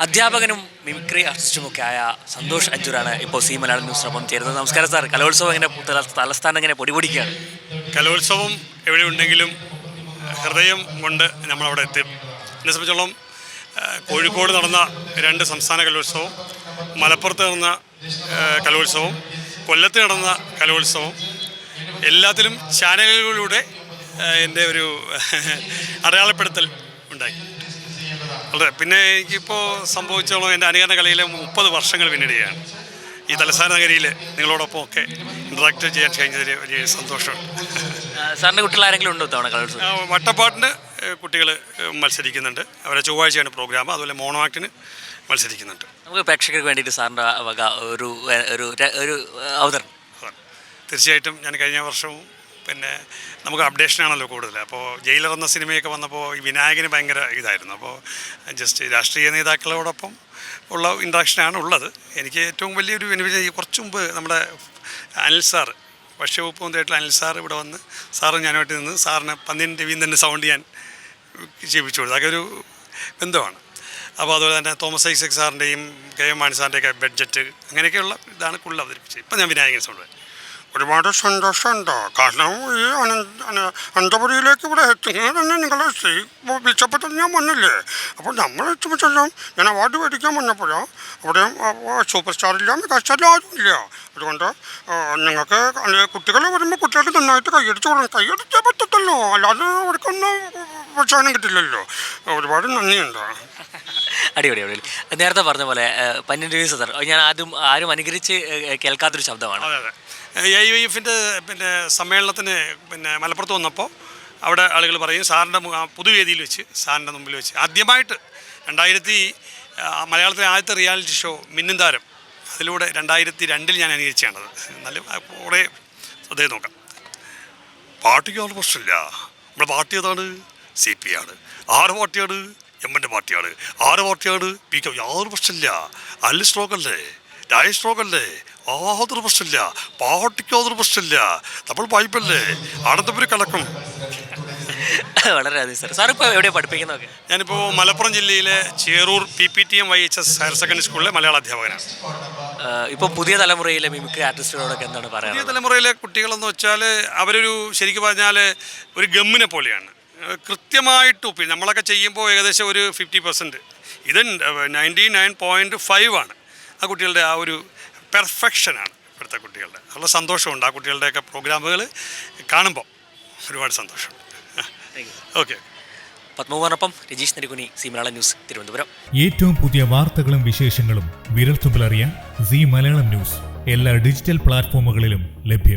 അധ്യാപകനും മിമിക്രി ആർട്ടിസ്റ്റുമൊക്കെ ആയ സന്തോഷ് അഞ്ചൂരാണ് ഇപ്പോൾ സി മലയാളം ന്യൂസിനൊപ്പം ചേരുന്നത്. നമസ്കാരം സാർ. കലോത്സവം എങ്ങനെ തല- തലസ്ഥാനം എങ്ങനെ പൊടിപൊടിക്കുകയാണ് കലോത്സവം എവിടെ ഉണ്ടെങ്കിലും ഹൃദയം കൊണ്ട് നമ്മളവിടെ എത്തും. എന്നെ സംബന്ധിച്ചോളം കോഴിക്കോട് നടന്ന രണ്ട് സംസ്ഥാന കലോത്സവം മലപ്പുറത്ത് നടന്ന കലോത്സവം കൊല്ലത്ത് നടന്ന കലോത്സവം എല്ലാത്തിലും ചാനലുകളിലൂടെ എന്റെ ഒരു അടയാളപ്പെടുത്തൽ ഉണ്ടായി. അതെ പിന്നെ എനിക്കിപ്പോൾ സംഭവിച്ചോളം എന്റെ അനുകരണ കലയിലെ മുപ്പത് വർഷങ്ങൾ പിന്നിടുകയാണ്. ഈ തലസ്ഥാന നഗരിയിൽ നിങ്ങളോടൊപ്പം ഒക്കെ ഇൻട്രാക്ട് ചെയ്യാൻ കഴിഞ്ഞതിൽ വലിയ സന്തോഷമുണ്ട് സാറിന്റെ കുട്ടികൾ ആരെങ്കിലും ഉണ്ടോ തവണ കലോത്സവം വട്ടപ്പാട്ടിന് കുട്ടികൾ മത്സരിക്കുന്നുണ്ട്. അവരെ ചൊവ്വാഴ്ചയാണ് പ്രോഗ്രാം അതുപോലെ മോണോ ആക്ടിന് മത്സരിക്കുന്നുണ്ട്. നമുക്ക് പ്രേക്ഷകർക്ക് വേണ്ടിയിട്ട് സാറിന്റെ വക ഒരു ഒരു ഒരു അവതരണം. തീർച്ചയായിട്ടും ഞാൻ കഴിഞ്ഞ വർഷവും പിന്നെ നമുക്ക് അപ്ഡേഷനാണല്ലോ കൂടുതൽ അപ്പോൾ ജയിലർ എന്ന സിനിമയൊക്കെ വന്നപ്പോൾ ഈ വിനായകന് ഭയങ്കര ഇതായിരുന്നു. അപ്പോൾ ജസ്റ്റ് രാഷ്ട്രീയ നേതാക്കളോടൊപ്പം ഉള്ള ഇൻട്രാക്ഷനാണ് ഉള്ളത്. എനിക്ക് ഏറ്റവും വലിയൊരു ബെനിഫിറ്റ് കുറച്ച് മുമ്പ് നമ്മുടെ അനിൽ സാർ ഭക്ഷ്യവകുപ്പ് മന്ത്രിയായിട്ടുള്ള അനിൽ സാർ ഇവിടെ വന്ന് സാറും ഞാനുമായിട്ട് നിന്ന് സാറിന് പന്നിൻ രവീന്ദ്രന്റെ സൗണ്ട് ഞാൻ ചെയ്യിപ്പിച്ചു കൊടുത്തു അതൊക്കെ ഒരു ബന്ധമാണ്. അപ്പോൾ അതുപോലെ തന്നെ തോമസ് ഐസക് സാറിന്റെയും കെ എം മാണി സാറിന്റെയൊക്കെ ബഡ്ജറ്റ് അങ്ങനെയൊക്കെയുള്ള ഇതാണ് കൂടുതൽ അവതരിപ്പിച്ചത്. ഇപ്പം ഞാൻ വിനായകൻ സൗണ്ട് ഒരുപാട് സന്തോഷമുണ്ട്. കാരണം ഈ അനന്തപുരിയിലേക്ക് ഇവിടെ എത്തുന്നത് തന്നെ നിങ്ങളെ സ്ത്രീ വിളിച്ചപ്പോൾ ഞാൻ വന്നില്ലേ? അപ്പോൾ നമ്മൾ എത്തുമ്പോഴെല്ലാം ഞാൻ അവാർഡ് മേടിക്കാൻ വന്നപ്പോഴോ അവിടെ സൂപ്പർ സ്റ്റാറില്ല ഇല്ല ആരുമില്ല. സ്റ്റാറിൽ ആരും ഇല്ല അതുകൊണ്ട് നിങ്ങൾക്ക് കുട്ടികൾ വരുമ്പോൾ കുട്ടികൾക്ക് നന്നായിട്ട് കൈയടിച്ച് കൊടുക്കണം. കൈയടിച്ചേ പറ്റത്തല്ലോ അല്ലാതെ അവർക്കൊന്നും പ്രോത്സാഹനം കിട്ടില്ലല്ലോ. ഒരുപാട് നന്ദിയുണ്ട്. അടിപൊളി അടിപൊളി. നേരത്തെ പറഞ്ഞ പോലെ പന്നിൻ രവി സാർ ഞാൻ ആദ്യം ആരും അനുകരിച്ച് കേൾക്കാത്തൊരു ശബ്ദമാണ്. അതെ അതെ. എ വൈ എഫിന്റെ പിന്നെ സമ്മേളനത്തിന് പിന്നെ മലപ്പുറത്ത് വന്നപ്പോൾ അവിടെ ആളുകൾ പറയും സാറിന്റെ പുതുവേദിയിൽ വെച്ച് സാറിന്റെ മുമ്പിൽ വെച്ച്. ആദ്യമായിട്ട് രണ്ടായിരത്തി മലയാളത്തിലെ ആദ്യത്തെ റിയാലിറ്റി ഷോ മിന്നും താരം. അതിലൂടെ രണ്ടായിരത്തി രണ്ടിൽ ഞാൻ അനുകരിച്ചാണത് നല്ല കുറേ ശ്രദ്ധയിൽ നോക്കാം. പാർട്ടിക്ക് ആൾ പ്രശ്നമില്ല നമ്മുടെ പാർട്ടി ഏതാണ്? സി പി ആണ്. ആറ് പാർട്ടിയാണ്? എം എന്റെ പാർട്ടിയാണ്. ആറ് പാർട്ടിയാണ് പി കെ. യാതൊരു പ്രശ്നമില്ല അല്ല? സ്ട്രോക്കല്ലേ രായ സ്ട്രോക്കല്ലേ യാതൊരു പ്രശ്നമില്ല പാർട്ടിക്ക് യാതൊരു പ്രശ്നമില്ല. നമ്മൾ വായ്പല്ലേ? ആടത്തപ്പുരി കലക്കും. വളരെ അതെ സാർ. സാർ ഇപ്പോൾ എവിടെയാണ് പഠിപ്പിക്കുന്നതൊക്കെ? ഞാനിപ്പോൾ മലപ്പുറം ജില്ലയിലെ Cherur P P T M Y H S higher secondary സ്കൂളിലെ മലയാള അധ്യാപകനാണ്. ഇപ്പോൾ പുതിയ തലമുറയിലെ മിമിക്രി ആർട്ടിസ്റ്റുകളോടൊക്കെ എന്താണ് പുതിയ തലമുറയിലെ കുട്ടികളെന്ന് വെച്ചാൽ അവരൊരു ശരിക്കും പറഞ്ഞാൽ ഒരു ഗമ്മിനെ പോലെയാണ്. കൃത്യമായിട്ട് ഒപ്പി നമ്മളൊക്കെ ചെയ്യുമ്പോൾ ഏകദേശം ഒരു ഫിഫ്റ്റി പെർസെന്റ് ഇത് നയന്റി നയൻ പോയിന്റ് ഫൈവ് ആണ് ആ കുട്ടികളുടെ ആ ഒരു പെർഫെക്ഷനാണ് ഇപ്പോഴത്തെ കുട്ടികളുടെ. നല്ല സന്തോഷമുണ്ട് ആ കുട്ടികളുടെയൊക്കെ പ്രോഗ്രാമുകൾ കാണുമ്പോൾ ഒരുപാട് സന്തോഷമുണ്ട്. ഓക്കെ പത്മകുമാറിനൊപ്പം രജീഷ് നരികുനി സി മലയാളം ന്യൂസ് തിരുവനന്തപുരം. ഏറ്റവും പുതിയ വാർത്തകളും വിശേഷങ്ങളും വിരൽത്തുമ്പിലറിയാൻ സി മലയാളം ന്യൂസ്. എല്ലാ ഡിജിറ്റൽ പ്ലാറ്റ്ഫോമുകളിലും ലഭ്യം.